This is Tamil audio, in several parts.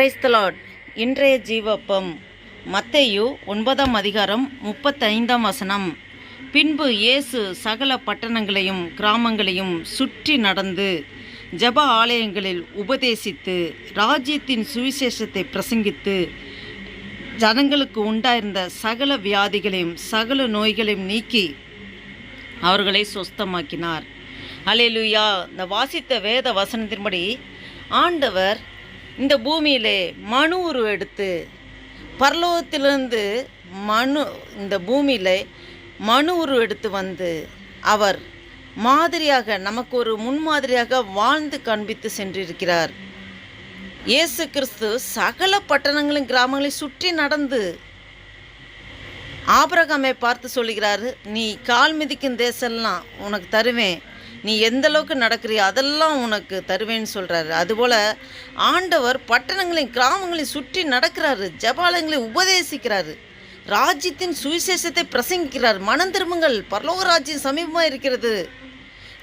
கிரைஸ்தலாட் இன்றைய ஜீவப்பம் மத்தையு ஒன்பதாம் அதிகாரம் முப்பத்தைந்தாம் வசனம். பின்பு இயேசு சகல பட்டணங்களையும் கிராமங்களையும் சுற்றி நடந்து ஜெப ஆலயங்களில் உபதேசித்து ராஜ்யத்தின் சுவிசேஷத்தை பிரசங்கித்து ஜனங்களுக்கு உண்டாயிருந்த சகல வியாதிகளையும் சகல நோய்களையும் நீக்கி அவர்களை சொஸ்தமாக்கினார். அலையிலுயா இந்த வாசித்த வேத வசனத்தின்படி ஆண்டவர் இந்த பூமியிலே மனு உருவம் எடுத்து பரலோகத்திலிருந்து மனு இந்த பூமியிலே மனு உருவம் எடுத்து வந்து அவர் மாதிரியாக நமக்கு ஒரு முன்மாதிரியாக வாழ்ந்து காண்பித்து சென்றிருக்கிறார். இயேசு கிறிஸ்து சகல பட்டணங்களையும் கிராமங்களையும் சுற்றி நடந்து ஆபரகமே பார்த்து சொல்லுகிறாரு நீ கால் மிதிக்கும் தேசம்லாம் உனக்கு தருவேன். நீ எந்த அளவுக்கு நடக்கிறியோ அதெல்லாம் உனக்கு தருவேன்னு சொல்கிறாரு அதுபோல் ஆண்டவர் பட்டணங்களையும் கிராமங்களையும் சுற்றி நடக்கிறாரு ஜபாலயங்களை உபதேசிக்கிறாரு ராஜ்யத்தின் சுவிசேஷத்தை பிரசங்கிக்கிறார் மனம் திரும்புங்கள் பரலோக ராஜ்யம் சமீபமாக இருக்கிறது.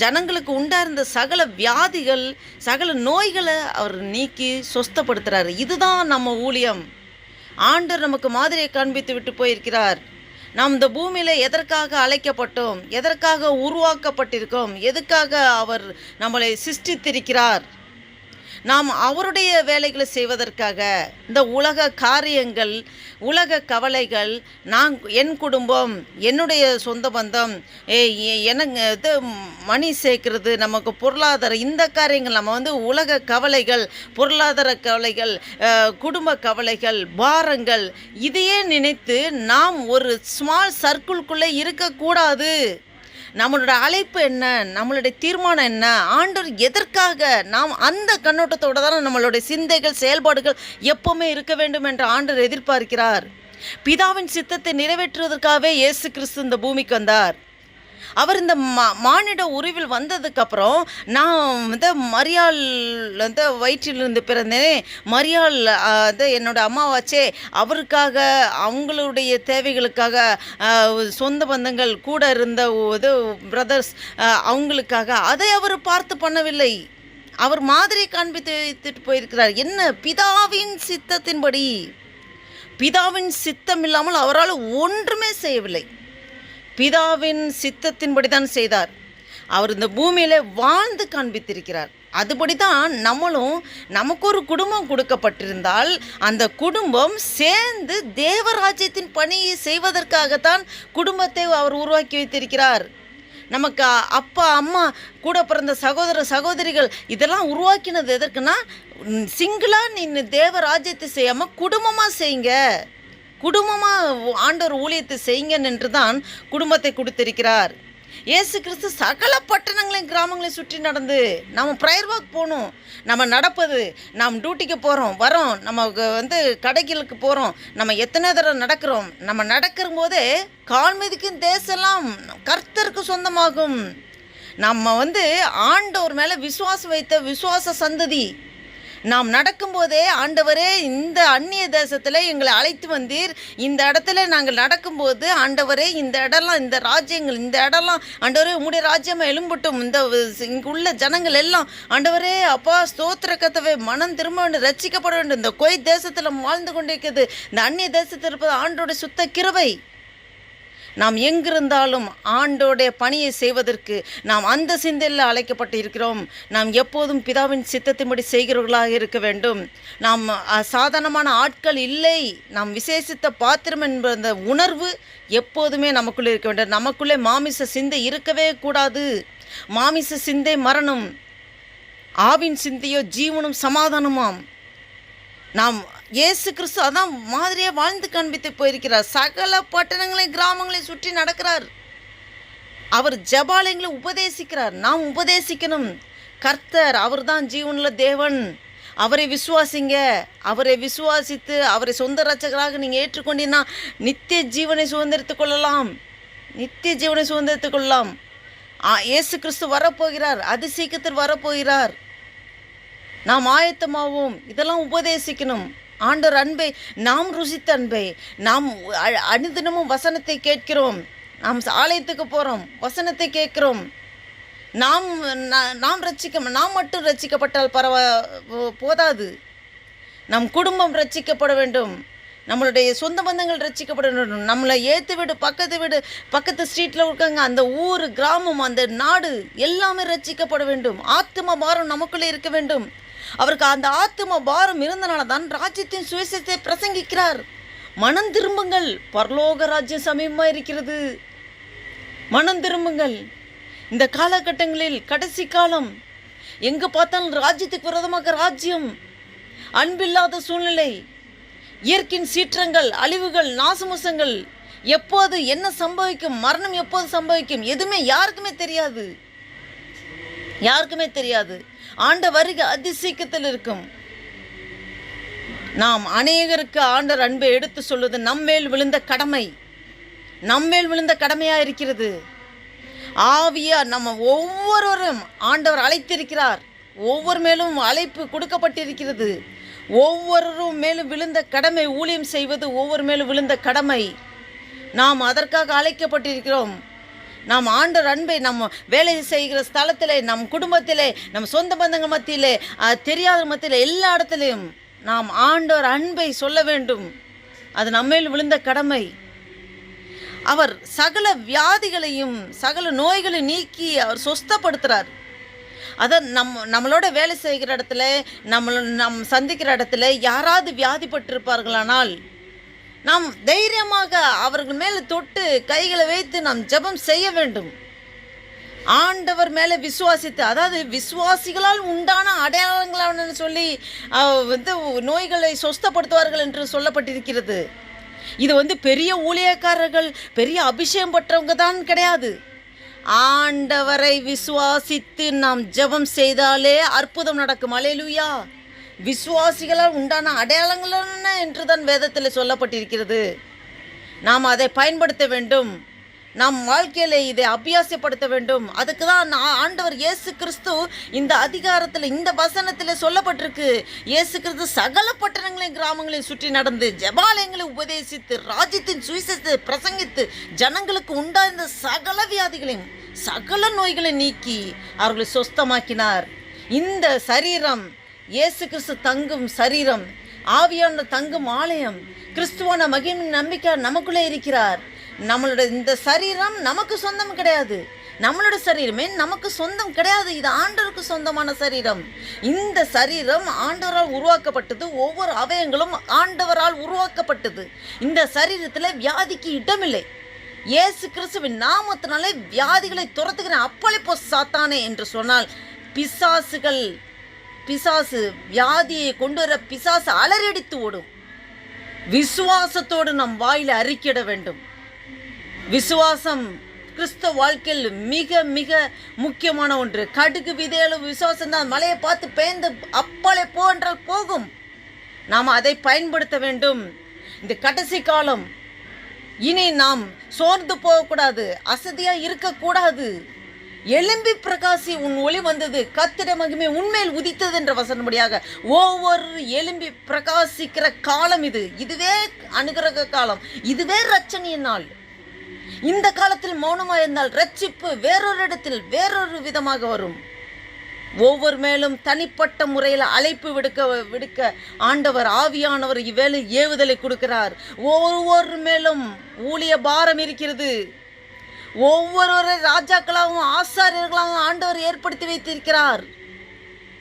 ஜனங்களுக்கு உண்டாயிருந்த சகல வியாதிகள் சகல நோய்களை அவர் நீக்கி சொஸ்தப்படுத்துகிறார் இதுதான் நம்ம ஊழியம். ஆண்டவர் நமக்கு மாதிரியை காண்பித்து விட்டு போயிருக்கிறார். நாம் இந்த பூமியில் எதற்காக அழைக்கப்பட்டோம்? எதற்காக உருவாக்கப்பட்டிருக்கோம்? எதுக்காக அவர் நம்மளை சிருஷ்டித்திருக்கிறார்? நாம் அவருடைய வேலைகளை செய்வதற்காக இந்த உலக காரியங்கள் உலக கவலைகள் நான் என் குடும்பம் என்னுடைய சொந்த பந்தம் ஏ எனக்கு இது மணி சேர்க்கறது நமக்கு பொருளாதாரம் இந்த காரியங்கள் நம்ம வந்து உலக கவலைகள் பொருளாதார கவலைகள் குடும்ப கவலைகள் பாரங்கள் இதையே நினைத்து நாம் ஒரு ஸ்மால் சர்க்கிள்குள்ளே இருக்கக்கூடாது. நம்மளோட அழைப்பு என்ன? நம்மளுடைய தீர்மானம் என்ன? ஆண்டவர் எதற்காக நாம் அந்த கண்ணோட்டத்தோட தான் நம்மளுடைய சிந்தைகள் செயல்பாடுகள் எப்போவுமே இருக்க வேண்டும் என்று ஆண்டவர் எதிர்பார்க்கிறார். பிதாவின் சித்தத்தை நிறைவேற்றுவதற்காகவே இயேசு கிறிஸ்து இந்த பூமிக்கு வந்தார். அவர் இந்த மா மானிட உருவில் வந்ததுக்கப்புறம் நான் வந்து மரியாள் வந்து வயிற்றிலிருந்து பிறந்தேனே. மரியாள் வந்து என்னோட அம்மாவாச்சே அவருக்காக அவங்களுடைய தேவைகளுக்காக சொந்த பந்தங்கள் கூட இருந்த இது பிரதர்ஸ் அவங்களுக்காக அதை அவர் பார்த்து பண்ணவில்லை. அவர் மாதிரி காண்பித்து வைத்துட்டு போயிருக்கிறார். என்ன பிதாவின் சித்தத்தின்படி? பிதாவின் சித்தம் இல்லாமல் அவரால் ஒன்றுமே செய்யவில்லை. பிதாவின் சித்தத்தின்படி தான் செய்தார். அவர் இந்த பூமியில் வாழ்ந்து காண்பித்திருக்கிறார். அதுபடி தான் நம்மளும் நமக்கு ஒரு குடும்பம் கொடுக்கப்பட்டிருந்தால் அந்த குடும்பம் சேர்ந்து தேவராஜ்யத்தின் பணியை செய்வதற்காகத்தான் குடும்பத்தை அவர் உருவாக்கி வைத்திருக்கிறார். நமக்கு அப்பா அம்மா கூட பிறந்த சகோதர சகோதரிகள் இதெல்லாம் உருவாக்கினது எதற்குன்னா சிங்கிளாக நீ தேவராஜ்யத்தை செய்யாமல் குடும்பமாக செய்யுங்க. குடும்பமாக ஆண்டவர் ஊழியத்தை செய்யுங்க என்று தான் குடும்பத்தை கொடுத்திருக்கிறார். இயேசு கிறிஸ்து சகல பட்டணங்களையும் கிராமங்களையும் சுற்றி நடந்து நம்ம ப்ரையர் வாக் போகணும். நம்ம நடப்பது நாம் டியூட்டிக்கு போகிறோம் வரோம் நம்ம வந்து கடைகளுக்கு போகிறோம் நம்ம எத்தனை தடவை நடக்கிறோம் நம்ம நடக்கிற போதே கால் மிதிக்கும் தேசம்லாம் கர்த்தருக்கு சொந்தமாகும். நம்ம வந்து ஆண்டவர் மேலே விசுவாசம் வைத்த விசுவாச சந்ததி. நாம் நடக்கும்போதே ஆண்டவரே இந்த அந்நிய தேசத்தில் எங்களை அழைத்து வந்தீர். இந்த இடத்துல நாங்கள் நடக்கும்போது ஆண்டவரே இந்த இடம்லாம் இந்த ராஜ்யங்கள் இந்த இடம்லாம் ஆண்டவரே உங்களுடைய ராஜ்யமாக எழும்பட்டும். இந்த இங்குள்ள ஜனங்கள் எல்லாம் ஆண்டவரே அப்பா ஸ்தோத்திர கத்தவை மனம் திரும்ப வேண்டும் ரட்சிக்கப்பட வேண்டும். இந்த கொய் தேசத்தில் வாழ்ந்து கொண்டிருக்கிறது. இந்த அந்நிய தேசத்தில் இருப்பது ஆண்டோட சுத்த கிருவை நாம் எங்கிருந்தாலும் ஆண்டோடைய பணியை செய்வதற்கு நாம் அந்த சிந்தையில் அழைக்கப்பட்டு இருக்கிறோம் நாம் எப்போதும் பிதாவின் சித்தத்தின்படி செய்கிறவர்களாக இருக்க வேண்டும். நாம் சாதாரணமான ஆட்கள் இல்லை. நாம் விசேஷித்த பாத்திரம் என்ற அந்த உணர்வு எப்போதுமே நமக்குள்ளே இருக்க வேண்டும். நமக்குள்ளே மாமிச சிந்தை இருக்கவே கூடாது. மாமிச சிந்தை மரணம் ஆவின் சிந்தையோ ஜீவனும் சமாதானமாம். நாம் இயேசு கிறிஸ்து அதான் மாதிரியே வாழ்ந்து காண்பித்து போயிருக்கிறார். சகல பட்டணங்களையும் கிராமங்களையும் சுற்றி நடக்கிறார். அவர் ஜபாலயங்களை உபதேசிக்கிறார். நாம் உபதேசிக்கணும். கர்த்தர் அவர்தான் ஜீவனில் தேவன். அவரை விசுவாசிங்க. அவரை விசுவாசித்து அவரை சொந்த ரட்சகராக நீங்கள் ஏற்றுக்கொண்டீங்கன்னா நித்திய ஜீவனை சுதந்திரித்துக் கொள்ளலாம். நித்திய ஜீவனை சுதந்திரித்துக் கொள்ளலாம். ஆ, இயேசு கிறிஸ்து வரப்போகிறார். அதி சீக்கிரத்தில் வரப்போகிறார். நாம் ஆயத்தமாவோம். இதெல்லாம் உபதேசிக்கணும். ஆண்டவர் அன்பை நாம் ருசித்த அன்பை நாம் அ- அனுதினமும் வசனத்தை கேட்கிறோம். நாம் ஆலயத்துக்கு போகிறோம் வசனத்தை கேட்கிறோம். நாம் நாம் ரட்சிக்க நாம் மட்டும் ரட்சிக்கப்பட்டால் பரவ போதாது. நம் குடும்பம் ரட்சிக்கப்பட வேண்டும். நம்மளுடைய சொந்த பந்தங்கள் ரட்சிக்கப்பட வேண்டும். நம்மளை ஏற்று வீடு பக்கத்து வீடு பக்கத்து ஸ்ட்ரீட்டில் இருக்காங்க அந்த ஊர் கிராமம் அந்த நாடு எல்லாமே ரட்சிக்கப்பட வேண்டும். ஆத்ம பாரம் நமக்குள்ளே இருக்க வேண்டும். அவருக்கு அந்த ஆத்தும பாரம் இருந்தனால தான் ராஜ்யத்தின் சுவிசேஷத்தை பிரசங்கிக்கிறார். மனம் திரும்புங்கள். பரலோக ராஜ்யம் சமயமாக இருக்கிறது. மனம் திரும்புங்கள். இந்த காலகட்டங்களில் கடைசி காலம். எங்கே பார்த்தாலும் ராஜ்யத்துக்கு விரோதமாக ராஜ்யம். அன்பில்லாத சூழ்நிலை. இயற்கையின் சீற்றங்கள் அழிவுகள் நாசமுசங்கள். எப்போது என்ன சம்பவிக்கும் மரணம் எப்போது சம்பவிக்கும் எதுவுமே யாருக்குமே தெரியாது. யாருக்குமே தெரியாது. ஆண்ட வருகை அதிசீக்கத்தில் இருக்கும். நாம் அநேகருக்கு ஆண்டர் அன்பை எடுத்து சொல்வது நம்மேல் விழுந்த கடமை. நம்மேல் விழுந்த கடமையாக இருக்கிறது. ஆவியா நம்ம ஒவ்வொருவரும் ஆண்டவர் அழைத்திருக்கிறார். ஒவ்வொரு மேலும் அழைப்பு கொடுக்கப்பட்டிருக்கிறது. ஒவ்வொருவரும் மேலும் விழுந்த கடமை ஊழியம் செய்வது ஒவ்வொரு மேலும் விழுந்த கடமை. நாம் அதற்காக அழைக்கப்பட்டிருக்கிறோம். நாம் ஆண்டவர் அன்பை நம்ம வேலை செய்கிற ஸ்தலத்திலே நம் குடும்பத்திலே நம் சொந்த பந்தங்கள் மத்தியிலே தெரியாத மத்தியில் எல்லா இடத்துலையும் நாம் ஆண்டவர் அன்பை சொல்ல வேண்டும். அது நம்மேல் விழுந்த கடமை. அவர் சகல வியாதிகளையும் சகல நோய்களை நீக்கி அவர் சொஸ்தப்படுத்துகிறார் அதை நம்ம நம்மளோட வேலை செய்கிற இடத்துல நம்ம நம் சந்திக்கிற இடத்துல யாராவது வியாதிப்பட்டிருப்பார்களானால் நாம் தைரியமாக அவர்கள் மேலே தொட்டு கைகளை வைத்து நாம் ஜெபம் செய்ய வேண்டும். ஆண்டவர் மேலே விசுவாசித்து அதாவது விசுவாசிகளால் உண்டான அடையாளங்களான சொல்லி வந்து நோய்களை சொஸ்தப்படுத்துவார்கள் என்று சொல்லப்பட்டிருக்கிறது. இது வந்து பெரிய ஊழியக்காரர்கள் பெரிய அபிஷேகம் பெற்றவங்க தான் கிடையாது. ஆண்டவரை விசுவாசித்து நாம் ஜெபம் செய்தாலே அற்புதம் நடக்கும். அலையலுயா. விசுவாசிகளால் உண்டான அடையாளங்கள் என்ன என்று தான் வேதத்தில் சொல்லப்பட்டிருக்கிறது. நாம் அதை பயன்படுத்த வேண்டும். நம் வாழ்க்கையில் இதை அபியாசப்படுத்த வேண்டும். அதுக்கு தான் நான் ஆண்டவர் இயேசு கிறிஸ்து இந்த அதிகாரத்தில் இந்த வசனத்தில் சொல்லப்பட்டிருக்கு. இயேசு கிறிஸ்து சகல பட்டணங்களையும் கிராமங்களையும் சுற்றி நடந்து ஜெபாலயங்களை உபதேசித்து ராஜ்யத்தின் சுவிசேஷத்தை பிரசங்கித்து ஜனங்களுக்கு உண்டாயிருந்த சகல வியாதிகளையும் சகல நோய்களை நீக்கி அவர்களை சொஸ்தமாக்கினார். இந்த சரீரம் இயேசு கிறிஸ்து தங்கும் சரீரம் ஆவியான தங்கும் ஆலயம் கிறிஸ்துவான மகிமின் நம்பிக்கை நமக்குள்ளே இருக்கிறார். நம்மளோட இந்த சரீரம் நமக்கு சொந்தம் கிடையாது. நம்மளோட சரீரமே நமக்கு சொந்தம் கிடையாது. இது ஆண்டவருக்கு சொந்தமான சரீரம். இந்த சரீரம் ஆண்டவரால் உருவாக்கப்பட்டது. ஒவ்வொரு அவயங்களும் ஆண்டவரால் உருவாக்கப்பட்டது. இந்த சரீரத்தில் வியாதிக்கு இடமில்லை. இயேசு கிறிஸ்துவின் நாமத்தினாலே வியாதிகளை துரத்துகிறேன். போ சாத்தானே என்று சொன்னால் பிசாசுகள் பிசாசு வியாதியை கொண்டு வர பிசாசு அலறடித்து ஓடும். விசுவாசத்தோடு நம் வாயில அறிக்கிட வேண்டும். விசுவாசம் கிறிஸ்தவ வாழ்க்கையில் மிக மிக முக்கியமான ஒன்று. கடுகு விதையளவு விசுவாசம் தான். மலையை பார்த்து பெயர்ந்து அப்பாலே போ என்றால் போகும். நாம் அதை பயன்படுத்த வேண்டும். இந்த கடைசி காலம். இனி நாம் சோர்ந்து போகக்கூடாது. அசதியாக இருக்கக்கூடாது. எலும்பி பிரகாசி உன் ஒளி வந்தது. கத்திட மகிமை உண்மையில் உதித்தது என்ற வசனப்படியாக ஒவ்வொரு எலும்பி பிரகாசிக்கிற காலம் இது. இதுவே அனுகிரக காலம். இதுவே ரச்சனைய நாள். இந்த காலத்தில் மௌனமாக இருந்தால் ரட்சிப்பு வேறொரு இடத்தில் வேறொரு விதமாக வரும். ஒவ்வொரு மேலும் தனிப்பட்ட முறையில் அழைப்பு விடுக்க விடுக்க ஆண்டவர் ஆவியானவர் இவ்வேளை ஏவுதலை கொடுக்கிறார். ஒவ்வொரு மேலும் ஊழிய பாரம் இருக்கிறது. ஒவ்வொரு ராஜாக்களாகவும் ஆசாரியர்களாகவும் ஆண்டவர் ஏற்படுத்தி வைத்திருக்கிறார்.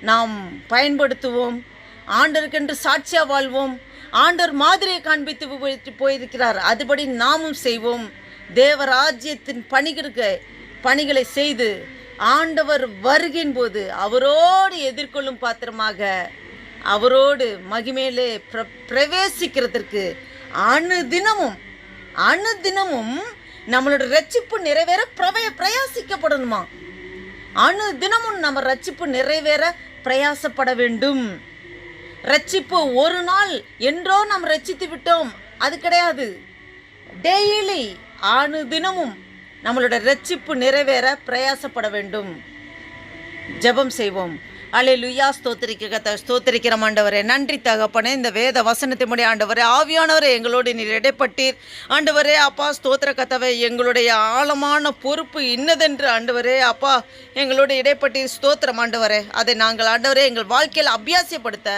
நாம் பயன்படுத்துவோம் ஆண்டருக்கென்று சாட்சியாக வாழ்வோம் ஆண்டவர் மாதிரியை காண்பித்து போயிருக்கிறார். அதுபடி நாமும் செய்வோம். தேவராஜ்யத்தின் பணிகளுக்கு பணிகளை செய்து ஆண்டவர் வருகின் போது அவரோடு எதிர்கொள்ளும் பாத்திரமாக அவரோடு மகிமேலே பிர பிரவேசிக்கிறதற்கு அனுதினமும் அணுதினமும் நம்மளோட ரட்சிப்பு நிறைவேற பிரவய பிரயாசிக்கப்படணுமா? அணு தினமும் நம்ம ரட்சிப்பு நிறைவேற பிரயாசப்பட வேண்டும். ரட்சிப்பு ஒரு நாள் என்றோ நாம் ரட்சித்து விட்டோம். அது கிடையாது. டெய்லி அணு தினமும் நம்மளோட ரட்சிப்பு நிறைவேற பிரயாசப்பட வேண்டும். ஜெபம் செய்வோம். அலே லுயா ஸ்தோத்திரிக்க கத்த ஆண்டவரே. நன்றி தகப்பனே இந்த வேத வசனத்தினுடைய ஆண்டவரே ஆவியானவரே எங்களோடு நீர் இடைப்பட்டீர். ஆண்டவரே அப்பா ஸ்தோத்திர கத்தவை எங்களுடைய ஆழமான பொறுப்பு இன்னதென்று ஆண்டவரே அப்பா எங்களோடு இடைப்பட்டீர். ஸ்தோத்திரம் ஆண்டவரே. அதை நாங்கள் ஆண்டவரே எங்கள் வாழ்க்கையில் அபியாசப்படுத்த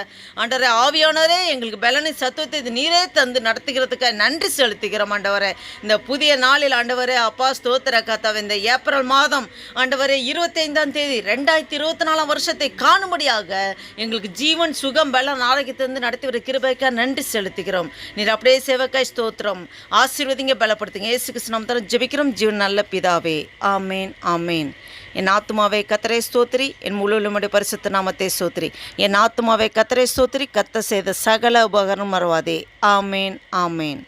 ஆண்டவரே ஆவியானவரே எங்களுக்கு பலனை சத்துவத்தை இது நீரே தந்து நடத்துகிறதுக்கு நன்றி செலுத்துகிறோம் ஆண்டவரே. இந்த புதிய நாளில் ஆண்டவரே அப்பா ஸ்தோத்திர கதவை இந்த ஏப்ரல் மாதம் ஆண்டவரே இருபத்தைந்தாம் தேதி ரெண்டாயிரத்தி இருபத்தி நாலாம் வருஷத்தை காணும்படியாக எங்களுக்கு ஜீவன் சுகம் பலம் ஆரோக்கியத்திலிருந்து நடத்தி வர கிருபைக்காக நன்றி செலுத்துகிறோம். நீர் அப்படியே சேவக்காய் ஸ்தோத்திரம். ஆசீர்வதிங்க பலப்படுத்துங்க. ஏசு கிருஷ்ணம் தரம் ஜெபிக்கிறோம். ஜீவன் நல்ல பிதாவே. ஆமேன் ஆமேன். என் ஆத்மாவை கத்தரை ஸ்தோத்திரி. என் முழுவலுமுடைய பரிசுத்த நாமத்தை ஸ்தோத்திரி. என் ஆத்மாவை கத்தரை ஸ்தோத்திரி. கத்த செய்த சகல உபகரணம் மறவாதே. ஆமேன் ஆமேன்.